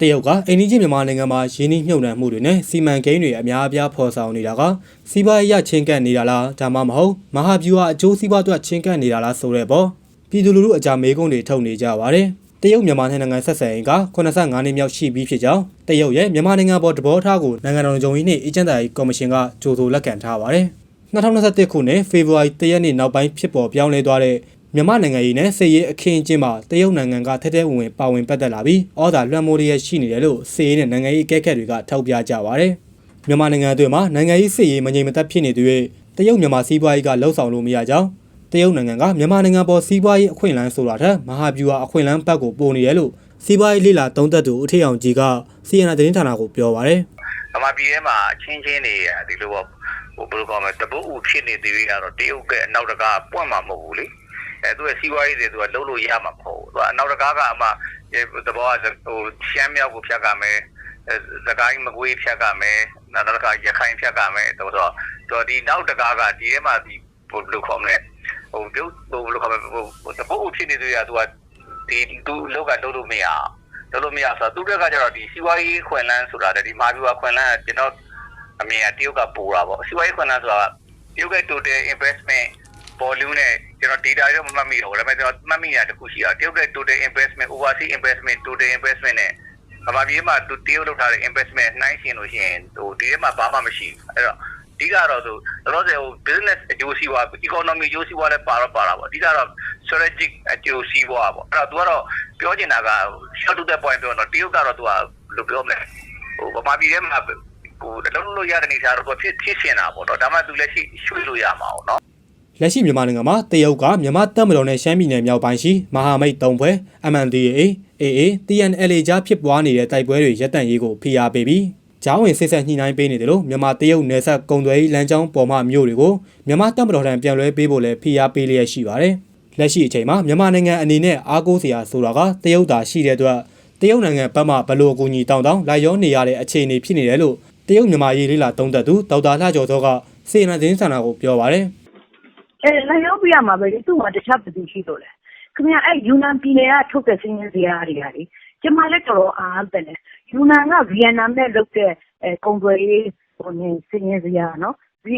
တရုတ်ကအိန္ဒိယမြန်မာနိုင်ငံမှာရင်းနှီးမြှုပ်နှံမှုတွေနဲ့စီမံကိန်းတွေအများအပြားဖော်ဆောင်နေတာကစီးပွားရေးရချင်းကပ်နေတာလားဒါမှမဟုတ်မဟာဗျူဟာအကျိုးစီးပွားအတွက်ချင်းကပ်နေတာလားဆိုတဲ့ပေါ့ပြည်သူလူထုအကြမေးခွန်းတွေထုတ်နေကြပါတယ်တရုတ်မြန်မာနိုင်ငံဆက်ဆံရေးက85နှစ်မြောက်ရှိပြီးဖြစ်ကြောင်းတရုတ်ရဲ့မြန်မာနိုင်ငံပေါ်တဘောထားကိုနိုင်ငံတော်ကြုံရေးနှင့်အေဂျင့်တာရေးကော်မရှင်ကကြိုဆိုလက်ခံထားပါတယ်2021ခုနှစ်ဖေဖော်ဝါရီ1ရက်နေ့နောက်ပိုင်းဖြစ်ပေါ်ပြောင်းလဲသွားတဲ့ မြန်မာနိုင်ငံရေးနဲ့စစ်ရေးအခင်းအကျင်းမှာတရုတ်နိုင်ငံကထဲထဲဝင်ဝင်ပါဝင်ပတ်သက်လာပြီးဩဇာလွှမ်းမိုးရရှိနေတယ်လို့စစ်ရေးနဲ့နိုင်ငံရေးအကဲခတ်တွေကထောက်ပြကြပါဗျ။မြန်မာနိုင်ငံအတွင်းမှာနိုင်ငံရေးစစ်ရေးမငြိမ်မသက်ဖြစ်နေသူတွေတရုတ်မြန်မာစီးပွားရေးကလှုပ်ဆောင်လို့မရကြောင်းတရုတ်နိုင်ငံကမြန်မာနိုင်ငံပေါ်စီးပွားရေးအခွင့်အလမ်းဆိုတာထက်မဟာဗျူဟာအခွင့်အလမ်းဘက်ကိုပိုနေတယ်လို့စီးပွားရေးလေလာသုံးသက်သူဦးထေအောင်ကြီးကစီယနာသတင်းဌာနကိုပြောပါဗျ။ဗမာပြည်ထဲမှာအချင်းချင်းတွေဒီလိုပေါ့ဟိုဘယ်လိုကောမလဲတပုတ်ဦးဖြစ်နေသေးတယ်ကတော့တရုတ်ကအနောက်တကားပွင့်မှာမဟုတ်ဘူးလေ အဲသူရဲ့စီးပွားရေးတွေသူကလုံးလို့ရမှာမဟုတ်ဘူးသူကအနောက်တကားကအမှသဘောကဟိုရှမ်းမြောက်ကိုဖြတ်ကမယ်စကိုင်းမကွေးဖြတ်ကမယ်နောက်တစ်ခါရခိုင်ဖြတ်ကမယ်တော့ဆိုတော့ဒီနောက်တကားကဒီထဲမှာဒီဘယ်လိုခေါမလဲဟိုပြုတ်ဟိုဘယ်လိုခေါမလဲဟိုတပုတ်ဦးဖြစ်နေသေးတယ်သူကဒီသူလောက်ကလုံးလို့မရလုံးလို့မရဆိုတော့သူတက်ကကျတော့ဒီစီးပွားရေးခွင်လန်းဆိုတာဒီမာဗျူဟာခွင်လန်းကျွန်တော်အမြင်ကတရုတ်ကပိုတာပေါ့စီးပွားရေးခွင်လန်းဆိုတာတရုတ်က total investment volume နဲ့ကျွန်တော် data တော့မမှတ်မိတော့ဘူးဒါပေမဲ့ကျွန်တော်မှတ်မိရတဲ့ခုရှိတာတရုတ်က total investment overseas investment total investment နဲ့ဗမာပြည်မှာသူတရုတ်လုပ်ထားတဲ့ investment နှိုင်းရှင်လို့ရှိရင်ဟိုဒီထဲမှာဘာမှမရှိဘူးအဲ့တော့အဓိကတော့ဆိုတော့ဆိုဟို business အကျိုးစီးပွား economy အကျိုးစီးပွားလည်းပါတော့ပါတာပေါ့အဓိကတော့ strategic အကျိုးစီးပွားပေါ့အဲ့တော့ तू ကတော့ပြောချင်တာက short to the point ပြောတော့တရုတ်ကတော့ तू ကဘယ်လိုပြောမလဲဟိုဗမာပြည်ထဲမှာဟိုလုံးလို့ရတဲ့နေစားတော့ဖြစ်ဖြစ်ရှင်တာပေါ့နော်ဒါမှ तू လက်ရှိရွှေ့လို့ရမှာပေါ့နော် လက်ရှိမြန်မာနိုင်ငံမှာတရုတ်ကမြန်မာတပ်မတော်နဲ့ရှမ်းပြည်နယ်မြောက်ပိုင်းရှိမဟာမိတ်၃ဖွဲ့ MNDAA AA TNLA ကြားဖြစ်ပွားနေတဲ့တိုက်ပွဲတွေရပ်တန့်ရေးကိုဖိအားပေးပြီးဂျောင်းဝင်စစ်ဆက်ညှိနှိုင်းပေးနေတယ်လို့မြန်မာတရုတ်နယ်စပ်ကုံသွယ်ရေးလမ်းကြောင်းပေါ်မှမြို့တွေကိုမြန်မာတပ်မတော်ထံပြန်လွှဲပေးဖို့လည်းဖိအားပေးလျက်ရှိပါတယ်။လက်ရှိအချိန်မှာမြန်မာနိုင်ငံအနေနဲ့အားကိုးစရာဆိုတာကတရုတ်သာရှိတဲ့အတွက်တရုတ်နိုင်ငံဘက်မှဘလို့အကူအညီတောင်းတောင်းလိုက်ရောနေရတဲ့အခြေအနေဖြစ်နေတယ်လို့တရုတ်မြန်မာရေးလေးလာသုံးသပ်သူဒေါက်တာလှကျော်စောကစေနာသတင်းဌာနကိုပြောပါတယ်။ အဲနိုင်ရောပြရမှာပဲလေ သူ့မှာ တခြားဘယ်သူရှိလို့လဲ ခင်ဗျ အဲယူနန်ပြည်နယ်က ထုတ်တဲ့စင်းရင်းစရာတွေကလေ ကျမလည်း တော်တော်အားတယ်လေယူနန်က ဗီယက်နမ်နဲ့ လုပ်တဲ့အဲကုံသွယ်ရေးဟိုနေစင်းရင်းစရာနော်ဒီ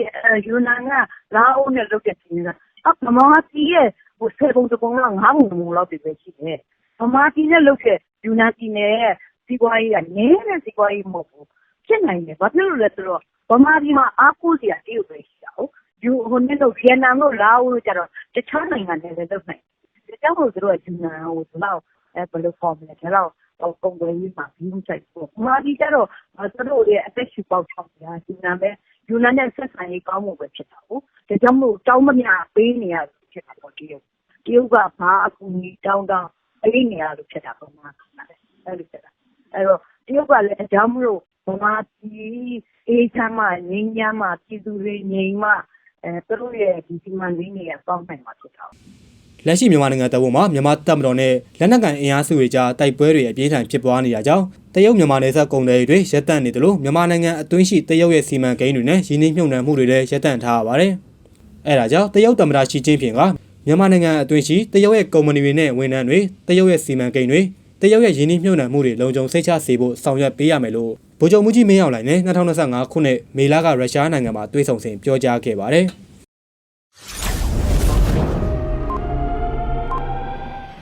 ယူနန်က လာအိုနဲ့ လုပ်တဲ့စင်းရင်းစရာအမမတီးရဲ့ဟိုဆယ်ပုံတပုံလောက် ငါးပုံပုံလောက်ပဲ ရှိတယ် ဗမာပြည်နဲ့ လုပ်တဲ့ ယူနန်ပြည်နယ်ရဲ့ စီးပွားရေးက နည်းတဲ့စီးပွားရေး မဟုတ်ဘူး ဖြစ်နိုင်တယ် ဘာဖြစ်လို့လဲဆိုတော့ ဗမာပြည်မှာ အားကိုးစရာ တရုတ်ပဲ ရှိတာဟုတ်ယူဟိုနဲ့တော့ ဗီယက်နမ်တို့ လာအိုတို့ကျတော့ တခြားနိုင်ငံတွေလည်း လုပ်နိုင်တယ်။ဒါကြောင့်မို့ သူတို့က ယူနန်ဟို ဒီလောက်အဲဘယ်လိုဖော်မလဲဒီလောက်ဟိုပုံသွယ်ရေးမှာပြီးမှုဆိုင်ပေါ့။မာဒီကျတော့ သူတို့ရဲ့ အသက်ရှူပေါက်ချောင်းများယူနန်ပဲ ယူနန်နဲ့ ဆက်ဆံရေး ကောင်းမှုပဲ ဖြစ်တာဟုတ်။ဒါကြောင့်မို့ တောင်းမမြပေးနေရဖြစ်တာပေါ့ တရုတ်။တရုတ်က ဘာအကူအညီတောင်းတောင်း ပေးနေရလို့ဖြစ်တာပေါ့မှာ။အဲ့လိုဖြစ်တာ။အဲ့တော့ တရုတ်ကလည်းအကြောင်းမလို့ ဗမာပြည် အေးချမ်းမှ ငြိမ်းချမ်းမှ ပြည်သူတွေ ငြိမ်မှ အဲသူတို့ရဲ့ဒီစီမံကိန်းတွေကပေါင်းနိုင်မှာဖြစ်တာလက်ရှိမြန်မာနိုင်ငံတပ်ဖို့မှာမြန်မာတပ်မတော်နဲ့လက်နက်ကန်အင်အားစုတွေကြားတိုက်ပွဲတွေအပြင်းထန်ဖြစ်ပွားနေတာကြောင့်တရုတ်မြန်မာနယ်စပ်ကုန်သည်တွေရပ်တန့်နေတယ်လို့မြန်မာနိုင်ငံအတွင်းရှိတရုတ်ရဲ့စီမံကိန်းတွေနဲ့ရင်းနှီးမြှုပ်နှံမှုတွေလည်းရပ်တန့်ထားရပါတယ်။အဲဒါကြောင့်တရုတ်သမ္မတရှီကျင်းဖျင်ကမြန်မာနိုင်ငံအတွင်းရှိတရုတ်ရဲ့ကုမ္ပဏီတွေနဲ့ဝန်ထမ်းတွေတရုတ်ရဲ့စီမံကိန်းတွေတရုတ်ရဲ့ရင်းနှီးမြှုပ်နှံမှုတွေလုံခြုံစိတ်ချစေဖို့ဆောင်ရွက်ပေးရမယ်လို့ ဗိုလ်ချုပ်မှုကြီးမင်းအောင်လှိုင်နဲ့2025ခုနှစ်မေလကရုရှားနိုင်ငံမှာတွေ့ဆုံစဉ်ပြောကြားခဲ့ပါတယ်။